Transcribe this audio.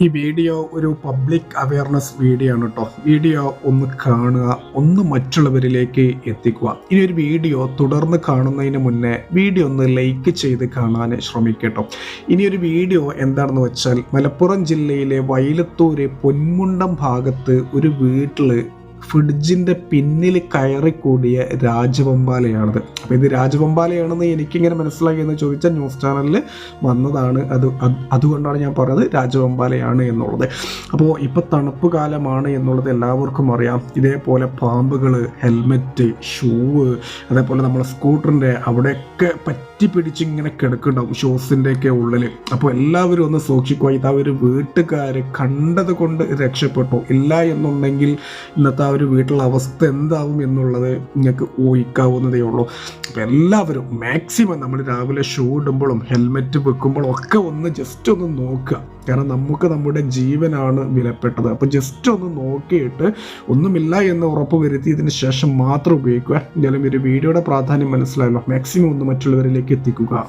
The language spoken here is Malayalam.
ഈ വീഡിയോ ഒരു പബ്ലിക് അവയർനെസ് വീഡിയോ ആണ് കേട്ടോ വീഡിയോ ഒന്ന് കാണുക ഒന്ന് മറ്റുള്ളവരിലേക്ക് എത്തിക്കുക. ഇനി ഒരു വീഡിയോ തുടർന്ന് കാണുന്നതിന് മുന്നേ വീഡിയോ ഒന്ന് ലൈക്ക് ചെയ്ത് കാണാൻ ശ്രമിക്കട്ടോ ഇനി ഒരു വീഡിയോ എന്താണെന്ന് വെച്ചാൽ മലപ്പുറം ജില്ലയിലെ വയലത്തൂര് പൊന്മുണ്ടം ഭാഗത്ത് ഒരു വീട്ടിൽ ഫ്രിഡ്ജിന്റെ പിന്നിൽ കയറിക്കൂടിയ രാജവമ്പാലയാണത്. അപ്പോൾ ഇത് രാജവമ്പാലയാണെന്ന് എനിക്കിങ്ങനെ മനസ്സിലായി എന്ന് ചോദിച്ചാൽ ന്യൂസ് ചാനലിൽ വന്നതാണ് അത് അത് അതുകൊണ്ടാണ് ഞാൻ പറഞ്ഞത് രാജവമ്പാലയാണ് എന്നുള്ളത്. അപ്പോൾ ഇപ്പോൾ തണുപ്പ് കാലമാണ് എന്നുള്ളത് എല്ലാവർക്കും അറിയാം. ഇതേപോലെ പാമ്പുകൾ ഹെൽമെറ്റ് ഷൂവ് അതേപോലെ നമ്മളെ സ്കൂട്ടറിന്റെ അവിടെയൊക്കെ പറ്റി പിടിച്ച് ഇങ്ങനെ കിടക്കുന്നുണ്ടാവും ഷൂസിന്റെയൊക്കെ ഉള്ളിൽ അപ്പോൾ എല്ലാവരും ഒന്ന് സൂക്ഷിക്കുക ഇതാ ഒരു വീട്ടുകാർ കണ്ടത് കൊണ്ട് രക്ഷപ്പെട്ടു. ഇല്ല എന്നുണ്ടെങ്കിൽ ഇന്നത്തെ ആ ഒരു വീട്ടിലെ അവസ്ഥ എന്താവും എന്നുള്ളത് നിങ്ങൾക്ക് ഊഹിക്കാവുന്നതേ ഉള്ളൂ. അപ്പോൾ എല്ലാവരും മാക്സിമം നമ്മൾ രാവിലെ ഷൂ ഇടുമ്പോഴും ഹെൽമെറ്റ് വെക്കുമ്പോഴും ഒക്കെ ഒന്ന് ജസ്റ്റ് ഒന്ന് നോക്കുക. കാരണം നമുക്ക് നമ്മുടെ ജീവനാണ് വിലപ്പെട്ടത്. അപ്പോൾ ജസ്റ്റ് ഒന്ന് നോക്കിയിട്ട് ഒന്നുമില്ല എന്ന് ഉറപ്പ് വരുത്തിയതിന് ശേഷം മാത്രം ഉപയോഗിക്കുക. എന്തായാലും ഒരു വീഡിയോയുടെ പ്രാധാന്യം മനസ്സിലായല്ലോ. മാക്സിമം ഒന്ന് മറ്റുള്ളവരിലേക്ക് എത്തിക്കുക.